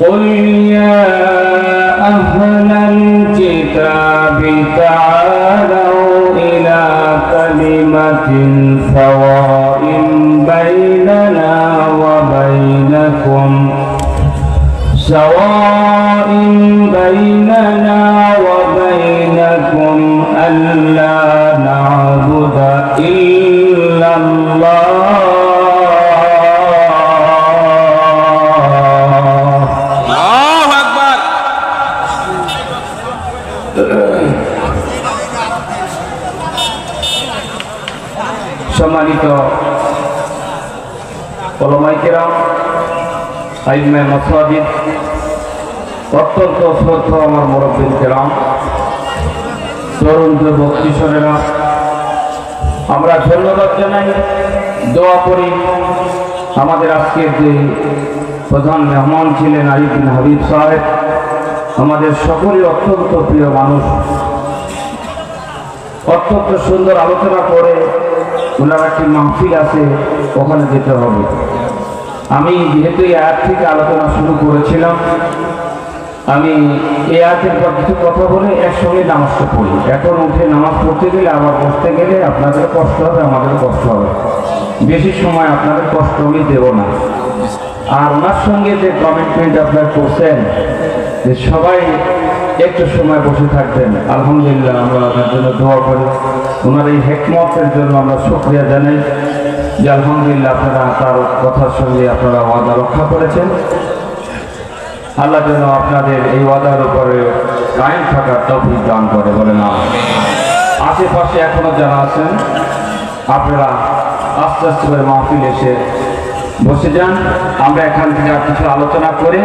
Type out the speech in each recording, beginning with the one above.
قل يا أهل الكتاب تعالوا إلى كلمة سواء بيننا وبينكم. سواء بيننا وبينكم ألا نعبد إلا الله. সম্মানিত ওলমাইকেরাম আইমে মসাজিদ, অত্যন্ত শ্রদ্ধ আমার মুরব্বীন কেরাম তরুণ যুবক কিশোরেরা, আমরা ধন্যবাদ জানাই, দোয়া করি আমাদের আজকের যে প্রধান মেহমান ছিলেন আরিফিন হাবিব সাহেব, আমাদের সকলেই অত্যন্ত প্রিয় মানুষ। অত্যন্ত সুন্দর আলোচনা করে একটি মাহফিল আছে, ওখানে যেতে হবে। আমি যেহেতু এই আয়াত থেকে আলোচনা শুরু করেছিলাম, আমি এই আয়াতের পর কিছু কথা বলে একসঙ্গে নামাজটা পড়ি। এখন উঠে নামাজ পড়তে গেলে আবার বসতে গেলে আপনাদের কষ্ট হবে, আমাদের কষ্ট হবে। বেশি সময় আপনাদের কষ্ট আমি দেব না। আর ওনার সঙ্গে যে কমিটমেন্ট আপনারা করছেন, যে সবাই একটু সময় বসে থাকবেন। আলহামদুলিল্লাহ, আমরা আপনার জন্য দোয়া করি। ওনার এই হেকমতের জন্য আমরা সক্রিয়া জানাই যে আলহামদুলিল্লাহ আপনারা তার কথার সঙ্গে আপনারা ওয়াদা রক্ষা করেছেন। আল্লাহ যেন আপনাদের এই ওয়াদার উপরে কায়েম থাকার তফিক দান করে বলে না আশেপাশে এখনও যারা আছেন, আপনারা আস্তে আস্তে করে মাহফিল এসে বসে যান। আমরা এখান থেকে আর কিছু আলোচনা করে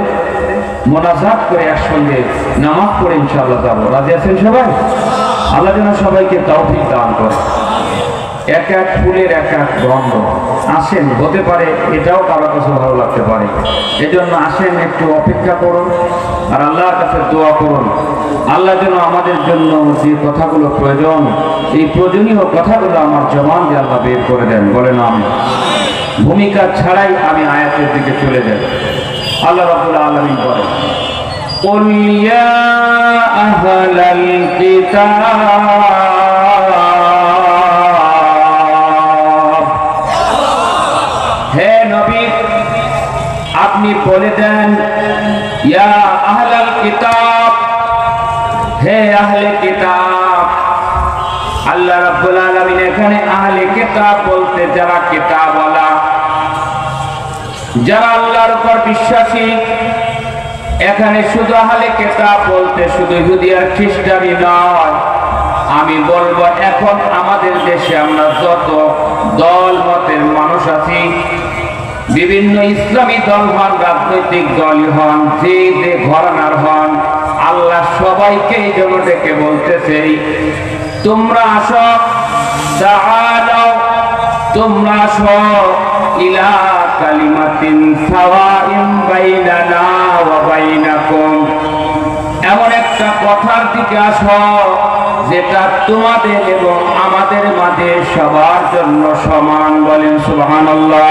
মোনাজাত করে একসঙ্গে নামাজ পড়ে ইনশাআল্লাহ যাব। রাজি আছেন সবাই? আল্লাহ যেন সবাইকে তৌফিক দান করে এক এক ফুলের এক এক গন্ধ। আসেন, হতে পারে এটাও কারও কাছে ভালো লাগতে পারে। এজন্য আসেন, একটু অপেক্ষা করুন আর আল্লাহর কাছে দোয়া করুন। আল্লাহ যেন আমাদের জন্য যে কথাগুলো প্রয়োজন, এই প্রয়োজনীয় কথাগুলো আমার জবান দিয়ে আল্লাহ বের করে দেন। বলেন আমি ভূমিকা ছাড়াই আমি আয়াতের দিকে চলে যাই। আল্লাহ রাবুল আলমী বলেন قل يا أهل الكتاب হে নবী আপনি বলে দেন ইয়া আহলাল কিতাব হে আহলে কিতাব আল্লাহ রাব্বুল আলামিন এখানে আহলে কিতাব বলতে যারা কিতাবওয়ালা যারা আল্লাহর উপর বিশ্বাসী। এখানে শুধু আহলে কিতাব বলতে শুধু ইহুদি আর খ্রিস্টানই নয়। আমি বলব, এখন আমাদের দেশে আমরা যত দল, মতের মানুষ আছি, বিভিন্ন ইসলামী দল হন, রাজনৈতিক দলই হন, যে যে ঘরানার হন, আল্লাহ সবাইকে এই জন্য ডেকে বলতেছে, তোমরা আসো তোমরা আসো ইলা কালিমাতিন সাওয়াইন বাইনানা ওয়া বাইনাকুম। এমন একটা কথার দিকে আসো যেটা তোমাদের এবং আমাদের মাঝে সবার জন্য সমান বলেন সুবহানাল্লাহ।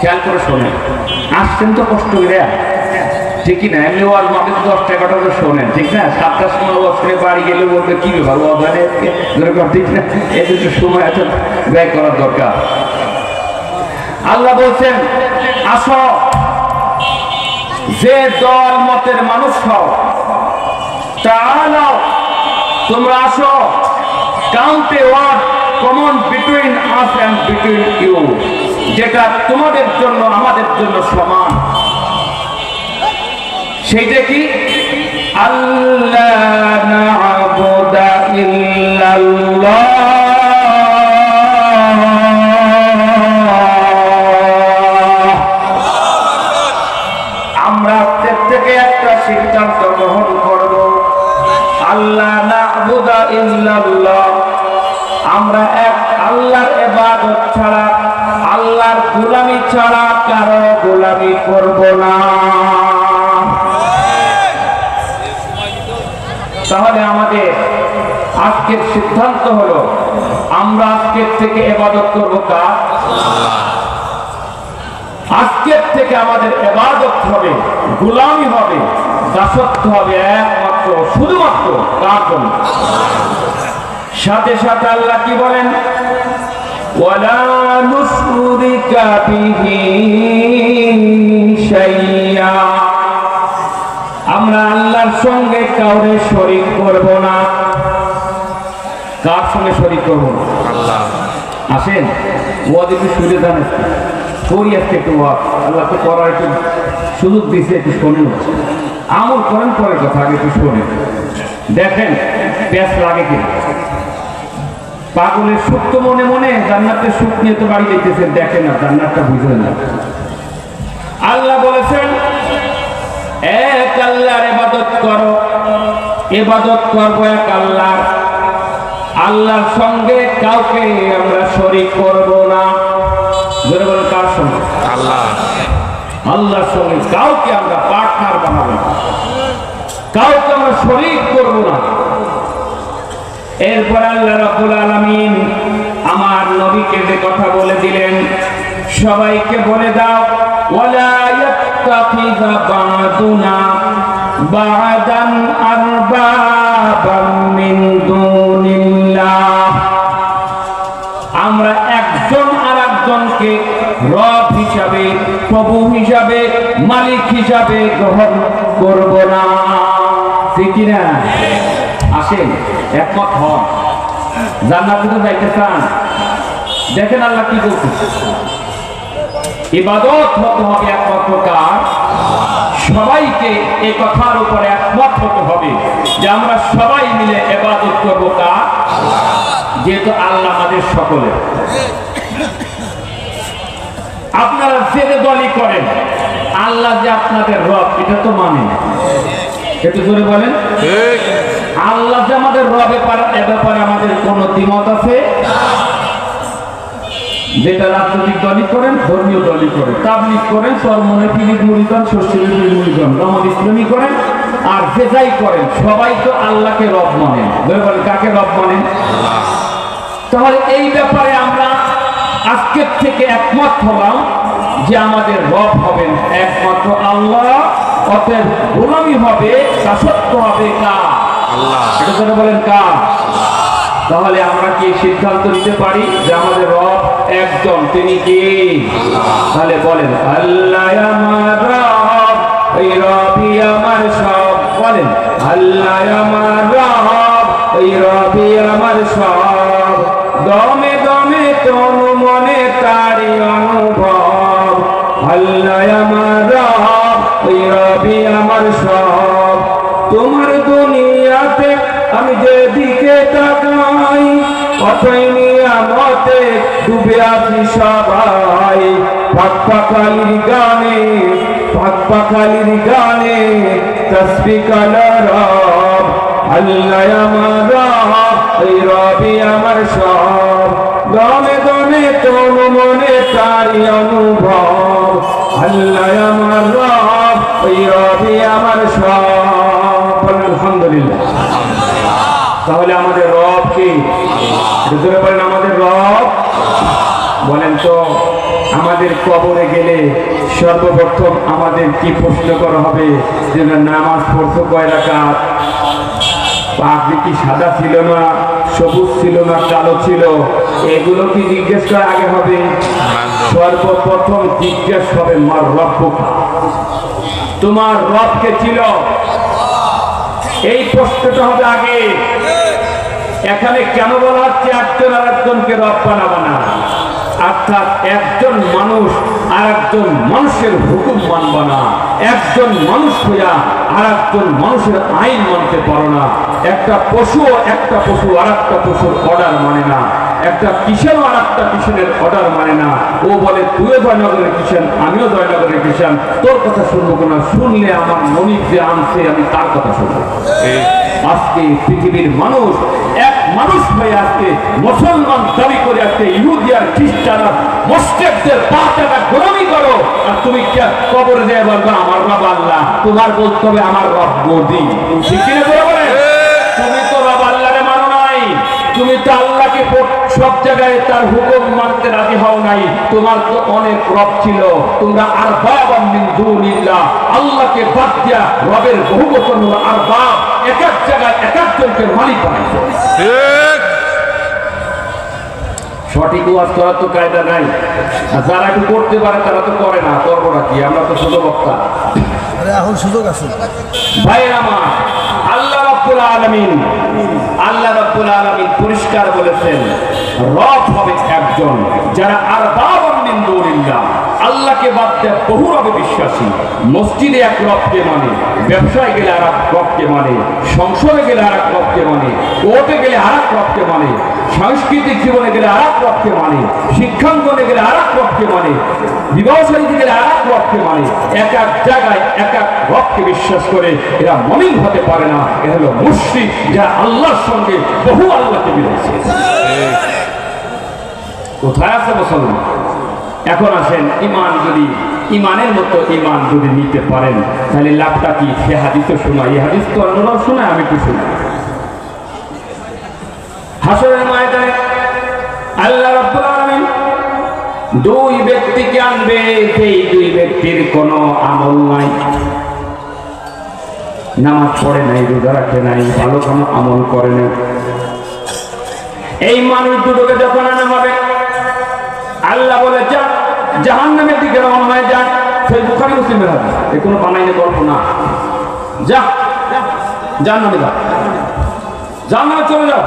খেয়াল করে শোনেন। আসছেন তো কষ্ট করে? ঠিকই না, এমনি ওয়াজ মাকে তো দশ টাকাটা তো শোনেন, ঠিক না? সাতটার সময় ওয়াজ করে বাড়ি গেলে বলবে, কি ব্যাপার? ওয়াজ ঠিক না এই দুটো সময় এত ব্যয় করার দরকার। আল্লাহ বলছেন, আসো। যে দল মতের মানুষ হও তাহলেও তোমরা আসো। Count a word common between us and between you, যেটা তোমাদের জন্য, আমাদের জন্য সমান। সেইটা কি? আল্লাহ ইল্লাল্লাহ। ছাড়া কারও গোলামি করব না। তাহলে আমাদের আজকের সিদ্ধান্ত হলো, আমরা আজকের থেকে এবাদত করব কার? আজকের থেকে আমাদের এবাদত হবে, গোলামি হবে, দাসত্ব হবে একমাত্র, শুধুমাত্র কার জন্য? সাথে সাথে আল্লাহ কি বলেন? ওয়ালা নুশরিকা বিহি শাইয়া আমরা আল্লাহর সঙ্গে কাউরে শরীক করব না। কার সঙ্গে শরীক করব? না আল্লাহ। আসেন ওয়াদ একটু শুনে দেন করি আজকে একটু ওয়াদ আল্লাহ তো করার একটু সুযোগ দিছে একটু শোনেন। আমল করেন পরে কথা আগে একটু শোনেন। দেখেন প্যাস লাগে কি পাগলের সুখ তো মনে মনে জান্নাতের সুখ নিয়ে তো বাড়ি যেতেছেন দেখেন না জান্নাতটা বুঝলেন না। আল্লাহ বলেছেন এক আল্লাহর ইবাদত করো ইবাদত করব এক আল্লাহ আল্লাহর সঙ্গে কাউকে আমরা শরীক করব না। জোরে বলেন কার সঙ্গে? আল্লাহ। আল্লাহর সঙ্গে কাউকে আমরা পার্টনার বানাবো না। কাউকে আমরা শরীক করব এরপর আল্লাহ রাব্বুল আলামিন আমার নবীকে যে কথা বলে দিলেন, সবাইকে বলে দাও, ওয়ালা আমরা একজন আর একজনকে রব হিসাবে, প্রভু হিসাবে, মালিক হিসাবে গ্রহণ করব না। ঠিক না আসেন, একমত হন। জান্নাতে তো যাইতে চান। দেখেন আল্লাহ কি বলতেছে ইবাদত হতে হবে একমাত্র কার সবাইকে এই কথার উপরে একমত হতে হবে যে আমরা সবাই মিলে এবাদত করব কার? যেহেতু আল্লাহ আমাদের সকলে আপনারা যে দলই করেন, আল্লাহ যে আপনাদের রব, এটা তো মানে না। একটু জোরে বলেন। আল্লাহ যে আমাদের রবে পার- এ ব্যাপারে আমাদের কোনো দ্বিমত আছে? যেটা রাজনৈতিক দলই করেন, ধর্মীয় দলই করেন। তাবলিক করেন, সরমনে পিলিক মুড়িগণ শস্যের পিলিক মুড়িগণ রহমদ ইসলামী করেন, আর যে যাই করেন, সবাই তো আল্লাহকে রব মানেন। বলেন, কাকে রব মানেন? তাহলে এই ব্যাপারে আমরা আজকের থেকে একমত হলাম যে আমাদের রব হবেন একমাত্র আল্লাহ, অতএব গোলামি হবে দাসত্ব হবে আল্লাহ এটা বলেন তাহলে আমরা কি সিদ্ধান্ত নিতে পারি যে আমাদের রব একজন? তিনি কি? তাহলে বলেন, আল্লাহ আমার এই রবি আমার সব। বলেন, আল্লাহ আমার রব এই রবি আমার সব। দমে দমে তনু মনে তারি অনুভব, আল্লাহ আমার রব, ওই রবি আমার সব। তোমার তাকাই অথই নিয়ামতে ডুবে আছি সবাই। পাক পাকালির গানে পাক পাকালির গানে তসবি কালার আল্লাহ আমার এই রবি আমার সব। দমে দমে তনু মনে তারি অনুভব। আল্লাহ আমার রব ওই রবি আমার সব। আলহামদুলিল্লাহ। তাহলে কি দুজনে বলেন আমাদের রব। বলেন তো, আমাদের কবরে গেলে সর্বপ্রথম আমাদের কি প্রশ্ন করা হবে? যে নামাজ পড়ছো কয় রাকাত? কি সাদা ছিল না, সবুজ ছিল না, কালো ছিল। এগুলো কি জিজ্ঞেস করা আগে হবে? সর্বপ্রথম জিজ্ঞেস হবে, মার রব তোমার রবকে ছিল। এই প্রশ্নটা হবে আগে। এখানে কেন বলা হচ্ছে একজন আর একজনকে রব বানাবো না? অর্থাৎ একজন মানুষ আর একজন মানুষের হুকুম মানব না। একজন মানুষ হইয়া আর একজন মানুষের আইন মানতে পারো না। একটা পশু একটা পশু আর একটা পশুর অর্ডার মানে না। একটা কিষেন আর একটা কিষেনের অর্ডার মানে না। ও বলে তুইও জয়নগরের কিষেন আমিও জয়নগরের কিষেন তোর কথা শুনব না শুনলে আমার মনির যে আনছে আমি তার কথা শুনব। আজকে পৃথিবীর মানুষ এক মানুষ হয়ে আজকে মুসলমান দাবি করে আজকে ইহুদি আর খ্রিস্টানরা পা টাকা গোলামি করো। আর তুমি কবরে দেয় বলব, আমার রব আল্লাহ। তোমার বলতে হবে, আমার রব মোদি। তুমি তো রব আল্লাহরে মানো নাই। তুমি তো আল্লাহকে সব জায়গায় তার হুকুম মানতে রাজি হও নাই। তোমার তো অনেক রব ছিল। তোমরা আর আল্লাহকে বাদ দিয়া রবের বহু বছর আর বাপ। এক এক জায়গায় এক একজনকে মালিক বানাইছে সঠিক ওয়াজ করার তো কায়দা নাই। আর যারা একটু করতে পারে তারা তো করে না করব না কি? আমরা তো ছোট বক্তা। এখন সুযোগ আছে। ভাইয়ের আমার আল্লাহ রাব্বুল আলামিন আল্লাহ রাব্বুল আলামিন পরিষ্কার বলেছেন রব হবে একজন যারা আর মিন দুনিল্লাহ। আল্লাহকে বাদ দিয়ে বহু বিশ্বাসী। মসজিদে এক রবকে মানে ব্যবসায় গেলে আর এক মানে সংসদে গেলে আর এক রবকে মানে কোর্টে গেলে আর এক রবকে মানে সাংস্কৃতিক জীবনে গেলে আর এক রবকে মানে শিক্ষাঙ্গনে গেলে আর এক রবকে মানে বিবাহ সাহিত্যে গেলে আর এক রবকে মানে এক এক জায়গায় এক এক রবকে বিশ্বাস করে এরা মমিন হতে পারে না। এ হলো মুশ্রিক, যারা আল্লাহর সঙ্গে বহু আল্লাহকে মিলেছে। কোথায় আছে মুসলমান? এখন আসেন ইমান যদি ইমানের মতো ইমান যদি নিতে পারেন, তাহলে লাভটা কি? সে হাদিসও শোনা, এই হাদিস তো অন্যরাও শোনায়, আমি একটু শুনি। হাসরের ময়দানে আল্লাহ রাব্বুল দুই ব্যক্তিকে আনবে সেই দুই ব্যক্তির কোনো আমল নাই। নামাজ পড়ে নাই, রোজা রাখে নাই, ভালো কোনো আমল করে নাই। এই মানুষ দুটোকে যখন আনা হবে, আল্লাহ বলে যা জাহান নামের দিকে রওনা হয়ে যা সেই বুখারি মুসলিমের হাদিস। এ কোনো বানাইলে গল্প না। যা জাহান নামে যা। জাহান নামে চলে যাও।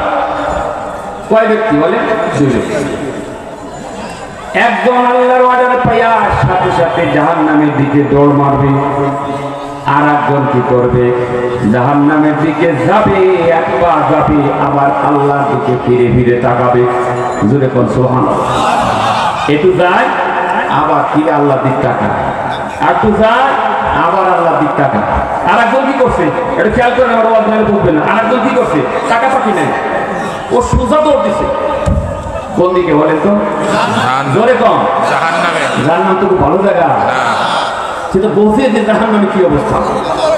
কয় ব্যক্তি বলে একজন আল্লাহর অর্ডার পাইয়া সাথে সাথে জাহান নামের দিকে দৌড় মারবে। আর একজন কি করবে? জাহান নামের দিকে যাবে একবার যাবে, আবার আল্লাহর দিকে ফিরে ফিরে তাকাবে। জুড়ে কোন সোহান একটু যায়। আবার ফিরে আল্লাহ দিক তাকা একটু যায় আবার আল্লাহ দিক তাকা আর একজন কি করছে? এটা খেয়াল করে আমার ওয়াজ নাহলে না। আর একজন কি করছে? টাকা পাখি নেই ও সোজা দৌড় দিছে। কোন দিকে বলেন তো? জোরে কম। তো ভালো জায়গা। সেটা বলছে যে কি অবস্থা?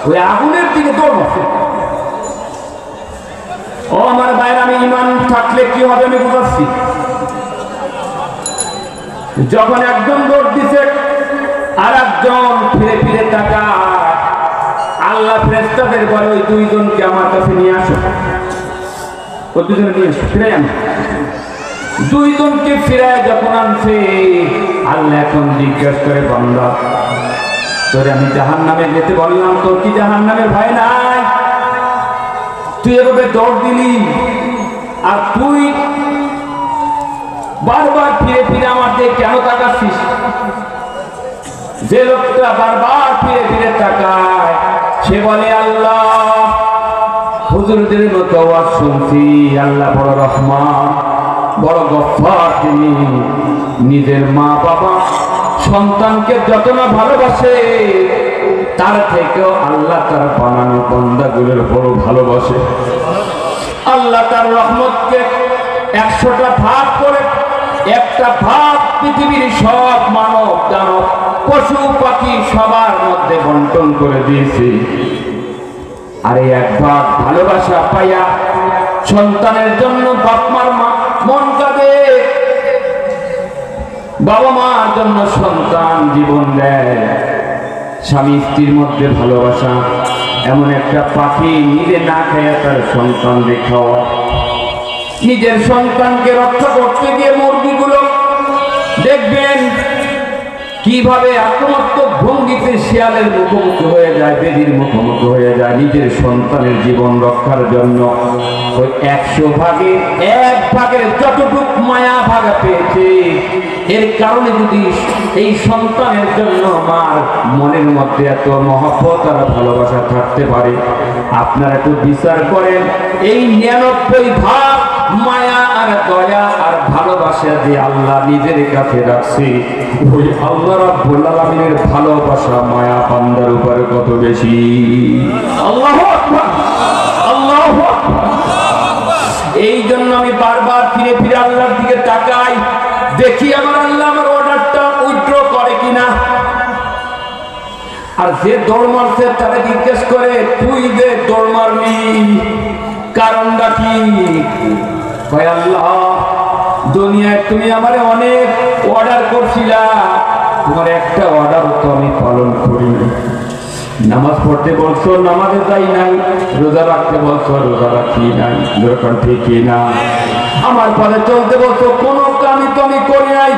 ওই আগুনের দিকে দৌড় মারছে। ও আমার বাইরে আমি ইমান থাকলে কি হবে আমি বুঝাচ্ছি। যখন একজন দৌড় দিছে আর একজন ফিরে ফিরে টাকা আল্লাহ ফ্রেস্তাদের বলে, ওই দুইজনকে আমার কাছে নিয়ে আসো। ওই দুজনে নিয়ে আসো? ফিরে আনো দুইজনকে ফিরায় যখন আনছে? আল্লাহ এখন জিজ্ঞাসা করে, বান্দা, তোরে আমি জাহান নামে যেতে বললাম, তোর কি জাহান নামে ভয় নাই? তুই এভাবে দৌড় দিলি, আর তুই বারবার ফিরে ফিরে আমার দিয়ে কেন তাকাচ্ছিস? যে লোকটা বারবার ফিরে ফিরে তাকায়, সে বলে, আল্লাহ, হুজুরদের মতো আওয়াজ শুনছি। আল্লাহ বড় রহমান, বড় গফার তিনি। নিজের মা বাবা সন্তানকে যত না ভালোবাসে, তার থেকেও আল্লাহ তার বানানো বন্দাগুলোর বড় ভালোবাসে। আল্লাহ তার রহমতকে একশোটা ভাগ একটা ভাব পৃথিবীর সব মানব দানব, পশু পাখি সবার মধ্যে বন্টন করে দিয়েছে। আর এক ভাগ ভালোবাসা পাইয়া সন্তানের জন্য বাপ মার মা মন কাঁদে। বাবা মার জন্য সন্তান জীবন দেয়। স্বামী স্ত্রীর মধ্যে ভালোবাসা এমন একটা পাখি নিজে না খাইয়া তার সন্তান দেখাও নিজের সন্তানকে রক্ষা করতে গিয়ে দেখবেন কীভাবে আক্রমণাত্মক ভঙ্গিতে শিয়ালের মুখোমুখি হয়ে যায়, বেদির মুখোমুখি হয়ে যায় নিজের সন্তানের জীবন রক্ষার জন্য। ওই একশো ভাগে, এক ভাগের যতটুক মায়া ভাগা পেয়েছে, এর কারণে যদি এই সন্তানের জন্য আমার মনের মধ্যে এত মহব্বত আর ভালোবাসা থাকতে পারে, আপনারা একটু বিচার করেন, এই নিরানব্বই ভাগ মায়া আর দয়া ভালোবাসা যে আল্লাহ নিজের কাছে রাখছে। ওই আল্লাহ রাব্বুল আলামিনের ভালোবাসা মায়া বান্দার উপরে কত বেশি? আল্লাহু আকবার। আল্লাহু এই জন্য আমি বারবার ফিরে ফিরে আল্লাহর দিকে তাকাই। দেখি আমার আল্লাহ আমার অর্ডারটা উইথড্র করে কিনা। আর যে দৌড় মারছে তারা জিজ্ঞেস করে, তুই যে দৌড় মারলি কারণটা কি? আল্লাহ দুনিয়ায় তুমি আমারে অনেক অর্ডার করছিলা। তোমার একটা অর্ডারও তো আমি পালন করি নামাজ পড়তে বলছো, নামাজে যাই নাই। রোজা রাখতে বলছো, রোজা রাখি নাই। যেরকম ঠিকই না। আমার পথে চলতে বলছো, কোনো কামই তো আমি করি নাই।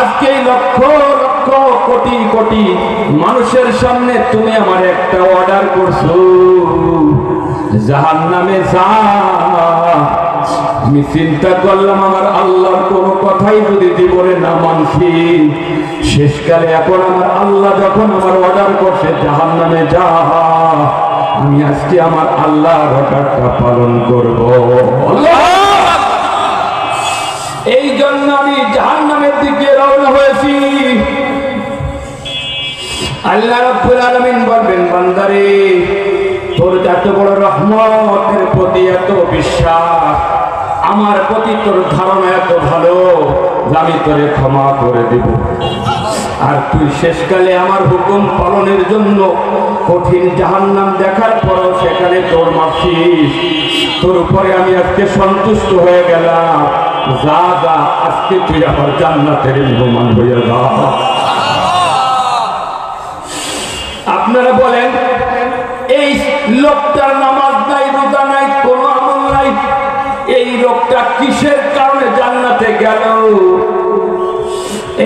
আজকে লক্ষ লক্ষ, কোটি কোটি মানুষের সামনে তুমি আমার একটা অর্ডার করছ। জাহান নামে যা। আমি চিন্তা করলাম, আমার আল্লাহর কোনো কথাই যদি জীবনে না মানছি, শেষকালে এখন আমার আল্লাহ যখন আমার অর্ডার করছে জাহান নামে যা, আমি আজকে আমার আল্লাহর অর্ডারটা পালন করব। আল্লাহ এই জন্য আমি জাহান নামের দিকে রওনা হয়েছি। আল্লাহ রাব্বুল আলামিন বলবেন, বান্দারে, তোর এত বড় রহমতের প্রতি এত বিশ্বাস আমার প্রতি তোর ধারণা এত ভালো আমি তোরে ক্ষমা করে দেব। আর তুই শেষকালে আমার হুকুম পালনের জন্য কঠিন জাহান্নাম দেখার পরও সেখানে তোর মাফিস। তোর উপরে আমি আজকে সন্তুষ্ট হয়ে গেলাম। যা যা, আজকে তুই আমার জান্নাতের মেহমান হয়ে যা। আপনারা বলেন, এই লোকটার নামাজ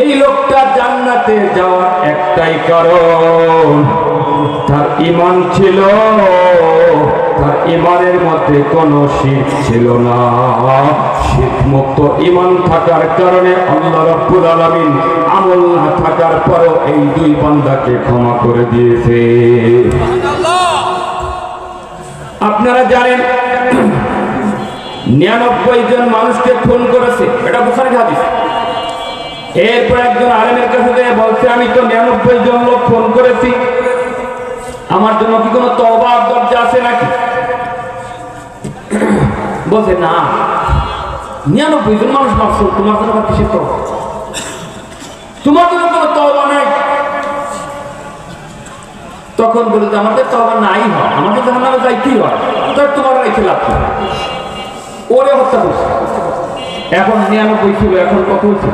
এই লোকটা জান্নাতে যাওয়ার একটাই কারণ, তার ইমান ছিল, তার ইমানের মধ্যে কোনো শীত ছিল না। শীত মুক্ত ইমান থাকার কারণে আল্লাহ রব্বুল আলামিন আমল না থাকার পরেও এই দুই বান্দাকে ক্ষমা করে দিয়েছে। আপনারা জানেন, নিরানব্বই জন মানুষকে খুন করেছে। এটা বুখারি হাদিস। এরপর একজন আলেমের কাছে যেয়ে বলছে, আমি তো নিরানব্বই জন লোক ফোন করেছি। আমার জন্য কি কোনো তবা দরজা আছে নাকি? বলছে, না। নিরানব্বই জন মানুষ মারছো। তোমার জন্য আবার কিসের তবা তোমার জন্য কোনো তবা নাই। তখন বলে যে আমাদের তবা নাই হয়। আমাদের নামে যাই কি হয় তোমার রেখে লাভ? ওরে হত্যা করছে? এখন নিরানব্বই ছিল, এখন কত হচ্ছে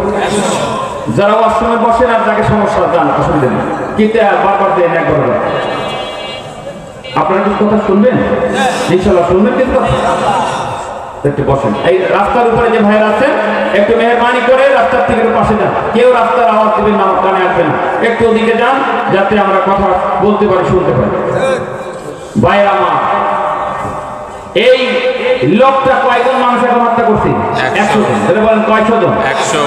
যারা আশ্রমে বসেন আর যাকে সমস্যা জান অসুবিধা নেই। কিন্তু বারবার দেন একবার আপনারা কিছু কথা শুনবেন? ইনশাল্লাহ শুনবেন কথা? একটু বসেন। এই রাস্তার উপরে যে ভাইয়ের আছেন, একটু মেহরবানি করে রাস্তার থেকে পাশে যান। কেউ রাস্তার আওয়াজ দিবেন না কানে আসবেন একটু ওদিকে যান, যাতে আমরা কথা বলতে পারি, শুনতে পারি। ভাইয়ের আমার, এই লোকটা কয়জন মানুষ এখন হত্যা করছে? একশো। জন। এটা বলেন কয়শো জন? একশো।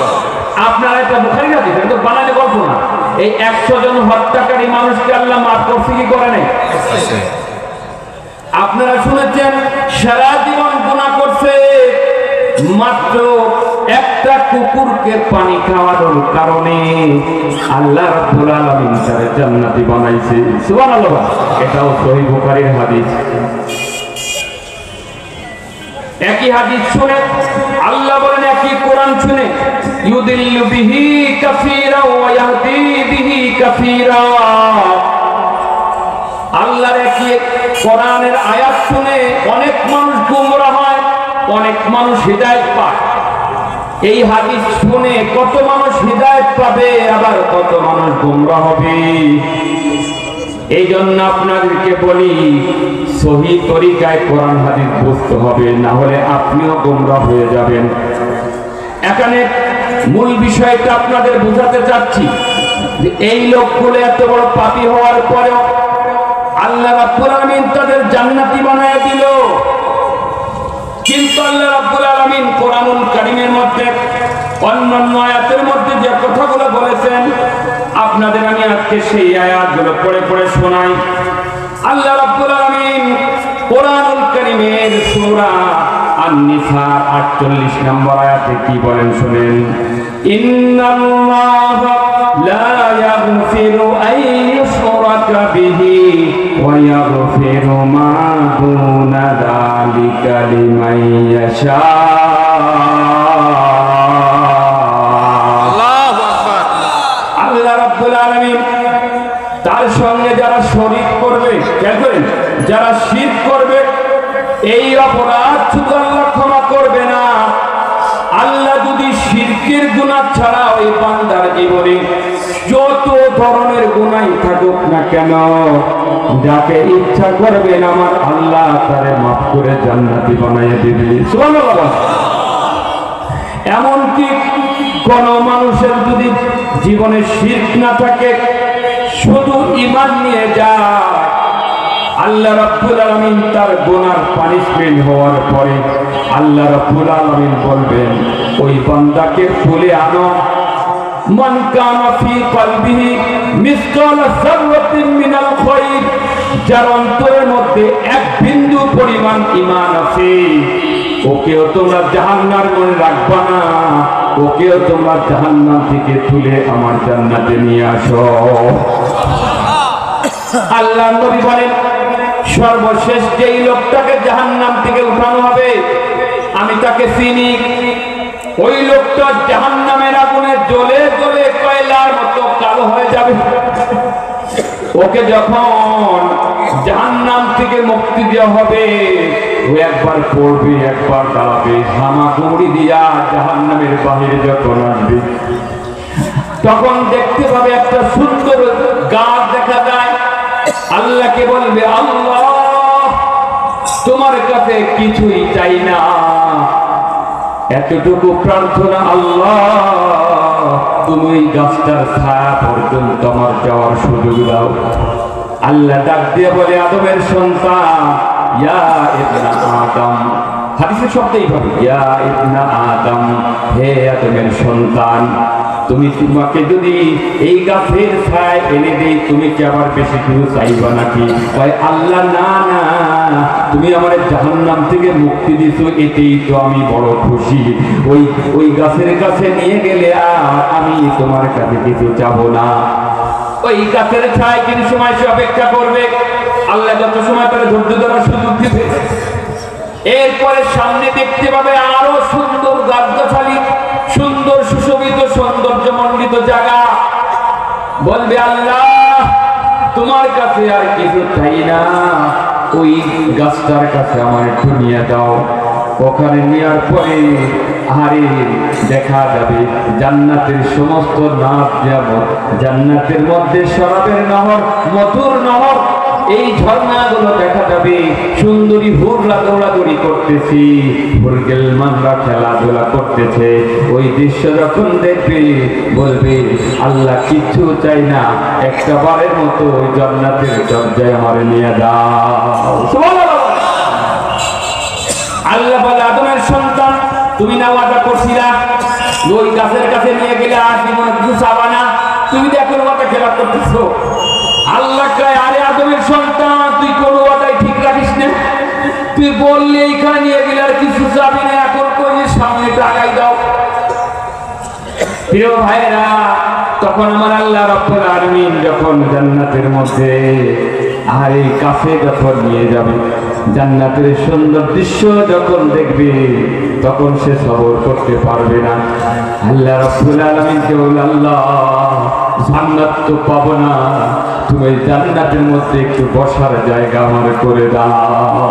আপনারা এটা বুখারি হাদিস এটা তো বানালে গল্প না। এই একশো জন হত্যাকারী মানুষকে আল্লাহ মাফ করছে কি করে নাই? আপনারা শুনেছেন সারা জীবন গুণা করছে মাত্র একটা কুকুরকে পানি খাওয়ানোর কারণে আল্লাহ রাব্বুল আলামিন তার জান্নাতি বানাইছে। সুবহানাল্লাহ এটাও সহিহ বুখারীর হাদিস। একই হাদিস শুনে, আল্লাহ বলেন একই কোরআন শুনে, ইউদিল্লু বিহি ওয়া ইয়াহদি বিহি কাসীরা আল্লাহর একই কোরআনের আয়াত শুনে অনেক মানুষ গুমরা হয়, অনেক মানুষ হৃদায়ত পায়। এই হাদিস শুনে কত মানুষ হৃদায়ত পাবে, আবার কত মানুষ গুমরা হবে? এই জন্য আপনাদেরকে বলি, সহি তরিকায় কোরআন হাদিস বুঝতে হবে না হলে আপনিও গোমরা হয়ে যাবেন। এখানে মূল বিষয়টা আপনাদের বোঝাতে চাচ্ছি, যে এই লোকগুলো এত বড় পাপী হওয়ার পরেও আল্লাহ রাব্বুল আলামিন তাদের জান্নাতি বানায় দিল। কিন্তু আল্লাহ রাব্বুল আলামিন কোরআনুল কারীমের মধ্যে অন্যান্য আয়াতের মধ্যে যে কথাগুলো বলেছেন আপনাদের আমি আজকে সেই আয়াতগুলো পড়ে পড়ে শোনাই। আল্লাহ রাব্বুল আলামিন কোরআনুল কারীমের সূরা আন-নিসা 48 নম্বর আয়াতে কি বলেন শুনেন? ইন্নাল্লাহা লা ইয়াগফিরু আন ইউশরাকা বিহি ওয়া ইয়াগফিরু মা দুনা যালিকা লিমান ইয়াশা। ছাড়া ওই বান্দার জীবনে যত ধরনের গুণাই থাকুক না কেন, যাকে ইচ্ছা করবেন আমার আল্লাহ তারে মাফ করে জান্নাতি বানাইয়ে এমনকি কোন মানুষের যদি জীবনে শির্ক না থাকে, শুধু ইমান নিয়ে যায়, আল্লাহ রাব্বুল আলামিন তার গুনার পানিশমেন্ট হওয়ার পরে আল্লাহ রাব্বুল আলামিন বলবেন, ওই বান্দাকে তুলে আনো। মান কানা ফি কলবিহি মিসকাল যাররাতিন মিনাল খায়র যার অন্তরের মধ্যে এক বিন্দু পরিমাণ ঈমান আছে। ওকেও তোমরা জাহান্নার মনে রাখবা না। ওকেও তোমরা জাহান্নাম থেকে তুলে আমার জান্নাতে নিয়ে আসো। আল্লাহ নবী বলেন, সর্বশেষ যেই লোকটাকে জাহান্নাম থেকে উঠানো হবে আমি তাকে চিনি। ওই লোকটা জাহান্নামের আগুনে জ্বলে জ্বলে কয়লার মতো কালো হয়ে যাবে। ওকে যখন জাহান্নাম থেকে মুক্তি দেওয়া হবে, ও একবার পড়বে, একবার দাঁড়াবে। দিয়া জাহান্নামের বাহিরে যখন তখন দেখতে পাবে একটা সুন্দর গাছ দেখা যায়। আল্লাহকে বলবে, আল্লাহ, তোমার কাছে কিছুই চাই না। এতটুকু প্রার্থনা আল্লাহ। তুমি গাছটার ছায়া পর্যন্ত আমার যাওয়ার সুযোগ দাও। আল্লাহ ডাক দিয়ে বলে, আদমের সন্তান, ইয়া আদম। হাদিসের শব্দ এইভাবে, ইয়া ইবনা আদম, হে আদমের সন্তান তুমি তোমাকে যদি এই গাছের ছায় এনে দেই, তুমি কি আবার বেশি কিছু চাইবা নাকি? কয়, আল্লাহ, না না। তুমি আমার জাহান্নাম থেকে মুক্তি দিছো, এতেই তো আমি বড় খুশি। ওই ওই গাছের কাছে নিয়ে গেলে আর আমি তোমার কাছে কিছু চাবো না। ওই গাছের ছায় কিছু সময় সে অপেক্ষা করবে। আল্লাহ যত সময় তারা ধৈর্য ধরার সুযোগ দিবে। এরপরে সামনে দেখতে পাবে আরও সুন্দর গাছগাছালি জায়গা বলবে আল্লাহ, তোমার কাছে আর কিছু চাই না। ওই গাছটার কাছে আমার একটু নিয়ে দাও। ওখানে নেওয়ার পরে আরে দেখা যাবে, জান্নাতের সমস্ত নাচ যেমন, জান্নাতের মধ্যে শরাবের নহর, মধুর নহর এই ঝর্ণাগুলো দেখা যাবে। সুন্দরী হুরলা দৌড়াদৌড়ি করতেছি। হুরগেল মানরা খেলাধুলা করতেছে। ওই দৃশ্য যখন দেখবে, বলবে, আল্লাহ কিচ্ছু চাই না। একটা বারের মতো ওই জান্নাতের দরজায় আমার নিয়ে দাও। আল্লাহ বলে, আদমের সন্তান, তুমি না ওয়াদা করছিলা? ওই গাছের কাছে নিয়ে গেলে আর জীবনে কিছু চাবা না। তুমি এখন ওয়াদা খেলা করতেছো। কিছু যাবি না, এখন সামনে টাকাই দাও। প্রিয় ভাইরা তখন আমার আল্লাহ আলামিন যখন জান্নাতের মধ্যে আর এই কাছে যখন নিয়ে যাবে, জান্নাতের সুন্দর দৃশ্য যখন দেখবে, তখন সে সবর করতে পারবে না। আল্লাহ রব্বুল আলামিনকে বলল, আল্লাহ, জান্নাত তো পাবো না। তুমি জান্নাতের মধ্যে একটু বসার জায়গা আমার করে দাও।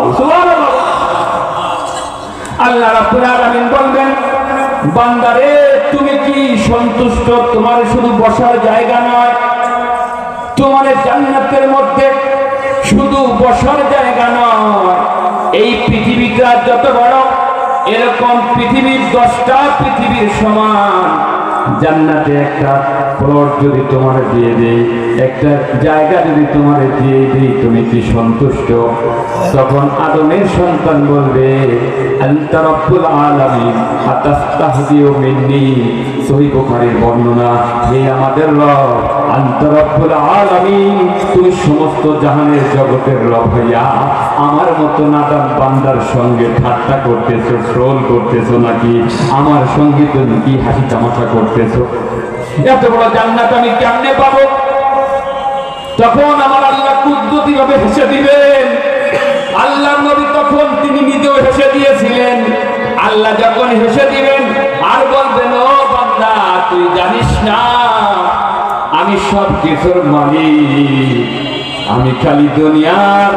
আল্লাহ রাব্বুল বলবেন, বান্দারে, তুমি কি সন্তুষ্ট? তোমার শুধু বসার জায়গা নয়, তোমার জান্নাতের মধ্যে শুধু বসার জায়গা নয়। এই পৃথিবীটা যত বড়, এরকম পৃথিবীর দশটা পৃথিবীর সমান। জান্নাতে একটা প্লট যদি তোমার দিয়ে দেই, একটা জায়গা যদি তোমার দিয়ে দিই, তুমি কি সন্তুষ্ট? তখন আদমের সন্তান বলবে, আনতা রব্বুল আলামিন, আতাস্তাহদিউ মিন্নি? সহিহ বুখারীর বর্ণনা, হে আমাদের রব, আনতা রব্বুল আলামিন, তুমি সমস্ত জাহানের জগতের রব হইয়া আমার মতো নাদান বান্দার সঙ্গে ঠাট্টা করতেছো ট্রোল করতেছো নাকি? আমার সঙ্গে তুমি কি হাসি তামাশা করতেছো? এত বড় জান্নাত আমি কেমনে পাবো? তখন আমার আল্লাহ কুদ্দুতি ভাবে হেসে দিবেন। আল্লাহ নবী তখন তিনি নিজেও হেসে দিয়েছিলেন। আল্লাহ যখন হেসে দিবেন, আর বলবেন, ও বান্দা, তুই জানিস না, আমি সব কিছুর মালিক। আমি খালি দুনিয়ার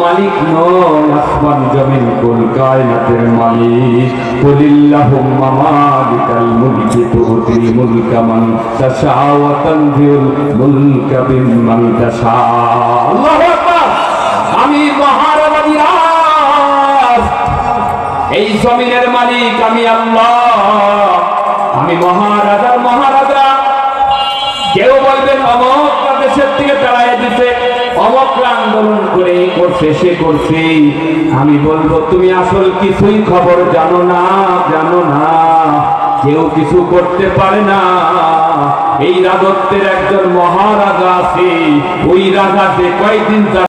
মালিক নয় আসমান জমিন কুল কায়নাতের মালিক। কুলিল্লাহুম্মা মালিকাল মুলকি তুতিল মুলকা মান তাশা ওয়া তানজিউল মুলকা বিমান তাশা। আল্লাহু আকবার! আমি মহারাজা বিরাজ এই জমিনের মালিক আমি আল্লাহ। আমি মহারাজার মহারাজা কেউ বলবেন অমক দেশের থেকে তাড়াই দিতে অমক আন্দোলন করে করছে সে করছে আমি বলব, তুমি আসল কিছুই খবর জানো না জানো না। কেউ কিছু করতে পারে না। এই রাজত্বের একজন মহারাজা আছে। ওই রাজা যে কয়দিন